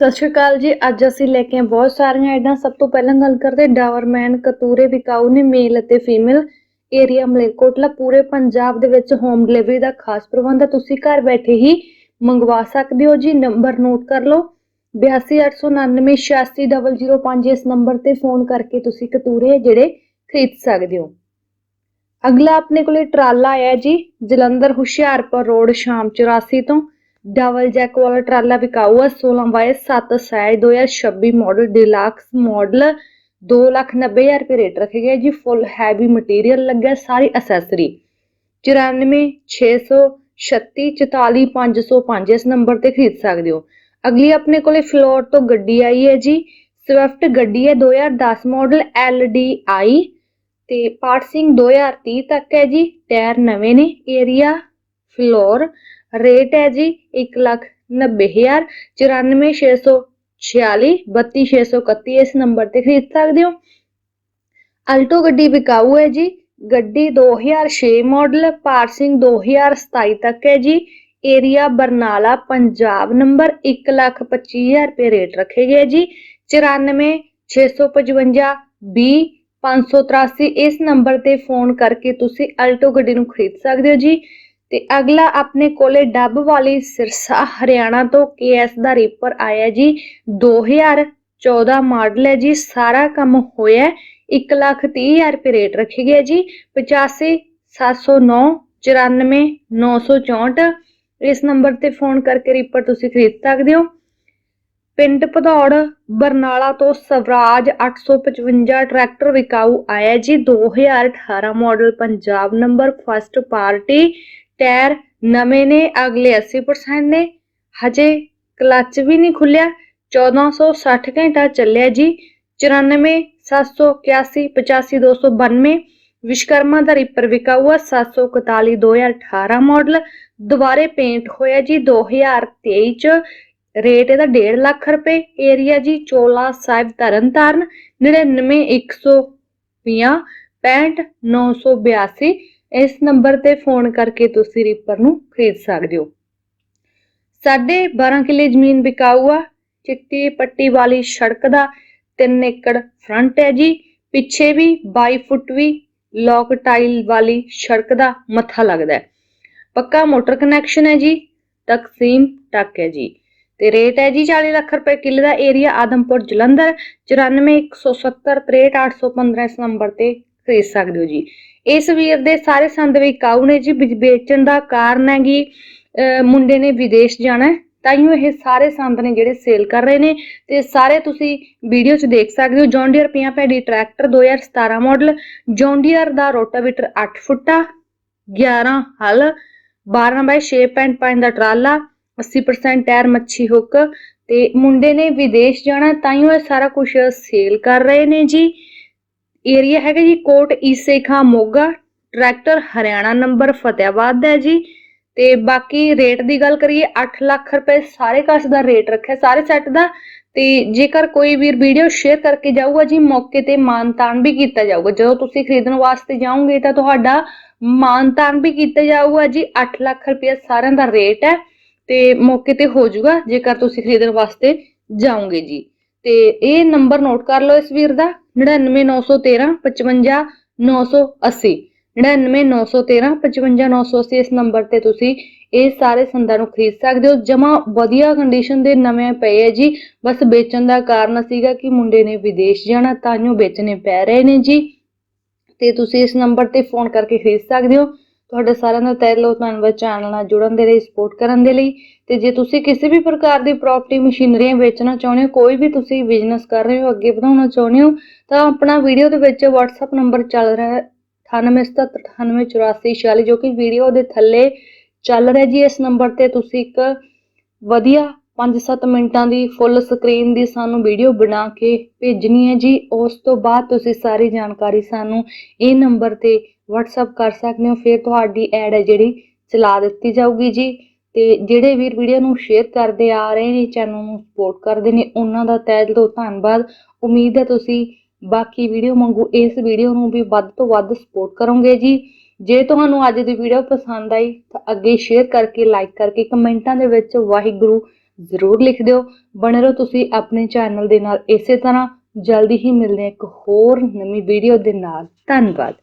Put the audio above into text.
ਸਤਿ ਸ਼੍ਰੀ ਅਕਾਲ ਜੀ। ਅੱਜ ਅਸੀਂ ਲੈ ਕੇ ਆਏ ਬਹੁਤ ਸਾਰੀਆਂ ਐਡਾਂ ਸਭ ਤੋਂ ਪਹਿਲਾਂ ਗੱਲ ਕਰਦੇ ਡਾਵਰਮੈਨ ਕਤੂਰੇ, ਵਿਕਾਊ ਨੇ ਮੇਲ ਅਤੇ ਫੀਮੇਲ ਏਰੀਆ ਮਲੇਰਕੋਟਲਾ। ਪੂਰੇ ਪੰਜਾਬ ਦੇ ਵਿੱਚ ਹੋਮ ਡਿਲੀਵਰੀ ਦਾ ਖਾਸ ਪ੍ਰਬੰਧ ਹੈ। ਤੁਸੀਂ ਘਰ ਬੈਠੇ ਹੀ ਮੰਗਵਾ ਸਕਦੇ ਹੋ ਜੀ। ਨੰਬਰ ਨੋਟ ਕਰ ਲਓ। 8289986005 ਇਸ ਨੰਬਰ ਤੇ ਫੋਨ ਕਰਕੇ ਤੁਸੀਂ ਕਤੂਰੇ ਜਿਹੜੇ ਖਰੀਦ ਸਕਦੇ ਹੋ। ਅਗਲਾ ਆਪਣੇ ਕੋਲੇ ਟਰਾਲਾ ਆਇਆ ਜੀ। ਜਲੰਧਰ ਹੁਸ਼ਿਆਰਪੁਰ ਰੋਡ, ਸ਼ਾਮ 84 ਤੋਂ। ਡਬਲ ਜੈਕ ਵਾਲਾ ਟਰਾਲਾ ਵਿਕਾਊ ਹੈ 16 by 7 size 2026 model deluxe model 290000 ਰੁਪਏ ਰੇਟ ਰੱਖੇ ਗਏ ਜੀ ਫੁੱਲ ਹੈਵੀ ਮਟੀਰੀਅਲ ਲੱਗਾ ਸਾਰੀ ਅਸੈਸਰੀ 9460344505 ਇਸ ਨੰਬਰ ਤੇ ਖਰੀਦ ਸਕਦੇ ਹੋ। ਅਗਲੀ ਆਪਣੇ ਕੋਲੇ ਫਲੋਰ ਤੋਂ ਗੱਡੀ ਆਈ ਹੈ ਜੀ ਸਵਿਫਟ ਗੱਡੀ ਹੈ 2010 ਮਾਡਲ LDI ਤੇ ਪਾਰਟ ਪਾਰਟਸਿੰਗ 2030 ਤੱਕ ਹੈ ਜੀ, ਟਾਇਰ ਨਵੇਂ ਨੇ ਏਰੀਆ ਫਲੋਰ ਰੇਟ ਹੈ ਜੀ 190000 94646 32631 ਇਸ ਨੰਬਰ ਤੇ ਖਰੀਦ ਸਕਦੇ ਹੋ। ਅਲਟੋ ਗੱਡੀ ਵਿਕਾਊ ਹੈ ਜੀ, ਗੱਡੀ 2006 ਮਾਡਲ ਪਾਰਸਿੰਗ 2027 ਤੱਕ ਹੈ ਜੀ। ਏਰੀਆ ਬਰਨਾਲਾ, ਪੰਜਾਬ ਨੰਬਰ 125000 ਰੁਪਏ ਰੇਟ ਰੱਖੇ ਗਏ ਜੀ। 94655 20 583 ਇਸ ਨੰਬਰ ਤੇ ਫੋਨ ਕਰਕੇ ਤੁਸੀਂ ਅਲਟੋ ਗੱਡੀ ਨੂੰ ਖਰੀਦ ਸਕਦੇ ਹੋ ਜੀ। ਤੇ ਅਗਲਾ ਆਪਣੇ ਕੋਲੇ ਡੱਬ ਵਾਲੀ ਸਿਰਸਾ ਹਰਿਆਣਾ ਤੋਂ ਕੇਐਸ ਦਾ ਰੀਪਰ ਆਇਆ ਜੀ। 2014 ਮਾਡਲ ਹੈ ਜੀ, ਸਾਰਾ ਕੰਮ ਹੋਇਆ 130000 ਰੁਪਏ ਰੇਟ ਰੱਖੀ ਗਿਆ ਜੀ। 85 709 94 964 ਇਸ ਨੰਬਰ ਤੇ ਫੋਨ ਕਰਕੇ ਰੀਪਰ ਤੁਸੀਂ ਖਰੀਦ ਸਕਦੇ ਹੋ। ਪਿੰਡ ਭਦੌੜ, ਬਰਨਾਲਾ ਤੋਂ ਸਵਰਾਜ 855 ਟਰੈਕਟਰ ਵਿਕਾਊ ਆਇਆ ਜੀ। 2018 model Punjab number, first party. Tyre ਨਵੇਂ ਨੇ, ਅਗਲੇ 80% ਨੇ। ਹਜੇ ਕਲੱਚ ਵੀ ਨਹੀਂ ਖੁੱਲਿਆ 1460 ਘੰਟਾ ਚੱਲਿਆ ਜੀ। 94 781 85 292 ਵਿਸ਼ਕਰਮਾ ਦਾ ਰੀਪਰ ਵਿਕਾਊ ਹੈ 741 2018 ਮਾਡਲ ਦੁਬਾਰੇ ਪੇਂਟ ਹੋਇਆ ਜੀ 2023 ਚ। ਰੇਟ ਇਹਦਾ 1.5 ਲੱਖ ਰੁਪਏ ਏਰੀਆ ਜੀ। ਚੋਲਾ ਸਾਹਿਬ ਤਰਨਤਾਰਨ 99120 65982 ਇਸ ਨੰਬਰ ਤੇ ਫੋਨ ਕਰਕੇ ਤੁਸੀਂ ਰੀਪਰ ਨੂੰ ਖਰੀਦ ਸਕਦੇ ਹੋ। ਸਾਡੇ 12 ਕਿੱਲੇ ਜ਼ਮੀਨ ਵਿਕਾਊ ਆ, ਚਿੱਟੀ ਪੱਟੀ ਵਾਲੀ ਸੜਕ ਦਾ 3 ਏਕੜ ਫਰੰਟ ਹੈ ਜੀ, ਪਿੱਛੇ ਵੀ 22 ਫੁੱਟ ਵੀ ਲੌਕ ਟਾਈਲ ਵਾਲੀ ਸੜਕ ਦਾ ਮੱਥਾ ਲੱਗਦਾ ਹੈ। ਪੱਕਾ ਮੋਟਰ ਕਨੈਕਸ਼ਨ ਹੈ ਜੀ, ਤਕਸੀਮ ਟੱਕ ਹੈ ਜੀ। ਤੇ ਰੇਟ ਹੈ ਜੀ 40 ਲੱਖ ਰੁਪਏ ਕਿੱਲੇ ਦਾ ਏਰੀਆ ਆਦਮਪੁਰ ਜਲੰਧਰ 94170815 ਇਸ ਨੰਬਰ ਤੇ ਖਰੀਦ ਸਕਦੇ ਹੋ ਜੀ। ਇਸ ਵੀਰ ਦੇ ਸਾਰੇ ਸੰਦ ਵਿਕਾਊ ਨੇ ਜੀ ਵੇਚਣ ਦਾ ਕਾਰਨ ਹੈ ਕਿ ਮੁੰਡੇ ਨੇ ਵਿਦੇਸ਼ ਜਾਣਾ ਤਾਈਓ ਇਹ ਸਾਰੇ ਸੰਦ ਨੇ ਜਿਹੜੇ ਸੇਲ ਕਰ ਰਹੇ ਨੇ ਤੇ ਸਾਰੇ ਤੁਸੀਂ ਵੀਡੀਓ 'ਚ ਦੇਖ ਸਕਦੇ ਹੋ। ਜੌਂਡੀਅਰ ਪਿਆ paddy tractor 2017 model John Deere ਦਾ ਰੋਟਾਵੇਟਰ 8 ਫੁੱਟਾ 11 ਹਲ 12 ਬਾਈ 6.5 ਦਾ ਟਰਾਲਾ 80% ਟਾਇਰ ਮੱਛੀ ਹੁੱਕ ਤੇ ਮੁੰਡੇ ਨੇ ਵਿਦੇਸ਼ ਜਾਣਾ ਤਾਈਓ ਇਹ ਸਾਰਾ ਕੁਝ ਸੇਲ ਕਰ ਰਹੇ ਨੇ ਜੀ। ਏਰੀਆ ਹੈਗਾ ਜੀ, ਕੋਟ ਈਸੇ ਖਾਂ ਮੋਗਾ, ਟਰੈਕਟਰ ਹਰਿਆਣਾ ਨੰਬਰ ਫਤਿਆਬਾਦ ਦਾ ਹੈ ਜੀ। ਤੇ ਬਾਕੀ ਰੇਟ ਦੀ ਗੱਲ ਕਰੀਏ 8 ਲੱਖ ਰੁਪਏ ਸਾਰੇ ਕਸ ਦਾ ਰੇਟ ਰੱਖਿਆ, ਸਾਰੇ ਸੈੱਟ ਦਾ। ਤੇ ਜੇਕਰ ਕੋਈ ਵੀਰ ਵੀਡੀਓ ਸ਼ੇਅਰ ਕਰਕੇ ਜਾਊਗਾ ਜੀ, ਮੌਕੇ ਤੇ ਮਾਨਤਾਨ ਵੀ ਕੀਤਾ ਜਾਊਗਾ। ਜਦੋਂ ਤੁਸੀਂ ਖਰੀਦਣ ਵਾਸਤੇ ਜਾਓਗੇ, ਤਾਂ ਤੁਹਾਡਾ ਮਾਨਤਾਨ ਵੀ ਕੀਤਾ ਜਾਊਗਾ ਜੀ। 8 ਲੱਖ ਰੁਪਏ ਸਾਰਿਆਂ ਦਾ ਰੇਟ ਹੈ, ਤੇ ਮੌਕੇ ਤੇ ਹੋ ਜਾਊਗਾ, ਜੇਕਰ ਤੁਸੀਂ ਖਰੀਦਣ ਵਾਸਤੇ ਜਾਓਗੇ ਜੀ। ਤੇ ਇਹ ਨੰਬਰ ਨੋਟ ਕਰ ਲਓ ਇਸ ਵੀਰ ਦਾ 99913 55980 99913 55980 ਇਸ ਨੰਬਰ ਤੇ ਤੁਸੀਂ ਇਹ ਸਾਰੇ ਸੰਦਾਂ ਨੂੰ ਖਰੀਦ ਸਕਦੇ ਹੋ। ਜਮਾ ਵਧੀਆ ਕੰਡੀਸ਼ਨ ਦੇ ਨਵੇਂ ਪਏ ਹੈ ਜੀ। ਬਸ ਵੇਚਣ ਦਾ ਕਾਰਨ ਸੀਗਾ ਕਿ ਮੁੰਡੇ ਨੇ ਵਿਦੇਸ਼ ਜਾਣਾ ਤਾਂ ਤਾਂਿਓ ਵੇਚਣੇ ਪੈ ਰਹੇ ਨੇ ਜੀ। ਤੇ ਤੁਸੀਂ ਇਸ ਨੰਬਰ ਤੇ ਫੋਨ ਕਰਕੇ ਖਰੀਦ ਸਕਦੇ ਹੋ। ਤੁਹਾਡਾ ਸਾਰਿਆਂ ਦਾ ਤਹਿ ਦਿਲੋਂ ਧੰਨਵਾਦ ਚੈਨਲ ਨਾਲ ਜੁੜਨ ਦੇ ਲਈ ਸਪੋਰਟ ਕਰਨ ਦੇ ਲਈ। ਤੇ ਜੇ ਤੁਸੀਂ ਕਿਸੇ ਵੀ ਪ੍ਰਕਾਰ ਦੀ ਪ੍ਰਾਪਰਟੀ ਮਸ਼ੀਨਰੀਆਂ ਵੇਚਣਾ ਚਾਹੁੰਦੇ ਹੋ, ਕੋਈ ਵੀ ਤੁਸੀਂ ਬਿਜ਼ਨਸ ਕਰ ਰਹੇ ਹੋ, ਅੱਗੇ ਵਧਾਉਣਾ ਚਾਹੁੰਦੇ ਹੋ, ਤਾਂ ਆਪਣਾ ਵੀਡੀਓ ਦੇ ਵਿੱਚ WhatsApp ਨੰਬਰ ਚੱਲ ਰਿਹਾ ਹੈ 9877988446 ਜੋ ਕਿ ਵੀਡੀਓ ਦੇ ਥੱਲੇ ਚੱਲ ਰਿਹਾ ਜੀ। ਇਸ ਨੰਬਰ ਤੇ ਤੁਸੀਂ ਇੱਕ ਵਧੀਆ 5-7 ਮਿੰਟਾਂ ਦੀ ਫੁੱਲ ਸਕਰੀਨ ਦੀ ਸਾਨੂੰ ਵੀਡੀਓ ਬਣਾ ਕੇ ਭੇਜਣੀ ਹੈ ਜੀ। ਉਸ ਤੋਂ ਬਾਅਦ ਤੁਸੀਂ ਸਾਰੀ ਜਾਣਕਾਰੀ ਸਾਨੂੰ ਇਹ ਨੰਬਰ ਤੇ WhatsApp ਕਰ ਸਕਦੇ ਹੋ। ਫਿਰ ਤੁਹਾਡੀ ਐਡ ਹੈ ਜਿਹੜੀ, ਚਲਾ ਦਿੱਤੀ ਜਾਊਗੀ ਜੀ। ਤੇ ਜਿਹੜੇ ਵੀਰ ਵੀਡੀਓ ਨੂੰ ਸ਼ੇਅਰ ਕਰਦੇ ਆ ਰਹੇ ਨੇ ਚੈਨਲ ਨੂੰ ਸਪੋਰਟ ਕਰਦੇ ਨੇ, ਉਹਨਾਂ ਦਾ ਤਹਿ ਦਿਲੋਂ ਧੰਨਵਾਦ। ਉਮੀਦ ਹੈ ਤੁਸੀਂ ਬਾਕੀ ਵੀਡੀਓ ਵਾਂਗੂ ਇਸ ਵੀਡੀਓ ਨੂੰ ਵੀ ਵੱਧ ਤੋਂ ਵੱਧ ਸਪੋਰਟ ਕਰੋਗੇ ਜੀ। ਜੇ ਤੁਹਾਨੂੰ ਅੱਜ ਦੀ ਵੀਡੀਓ ਪਸੰਦ ਆਈ ਤਾਂ ਅੱਗੇ ਸ਼ੇਅਰ ਕਰਕੇ ਲਾਈਕ ਕਰਕੇ, ਕਮੈਂਟਾਂ ਦੇ ਵਿੱਚ ਵਾਹਿਗੁਰੂ ਜ਼ਰੂਰ ਲਿਖ ਦਿਓ। ਬਣੇ ਰਹੋ ਤੁਸੀਂ ਆਪਣੇ ਚੈਨਲ ਦੇ ਨਾਲ। ਇਸੇ ਤਰ੍ਹਾਂ ਜਲਦੀ ਹੀ ਮਿਲਦੇ ਹਾਂ ਇੱਕ ਹੋਰ ਨਵੀਂ ਵੀਡੀਓ ਦੇ ਨਾਲ। ਧੰਨਵਾਦ।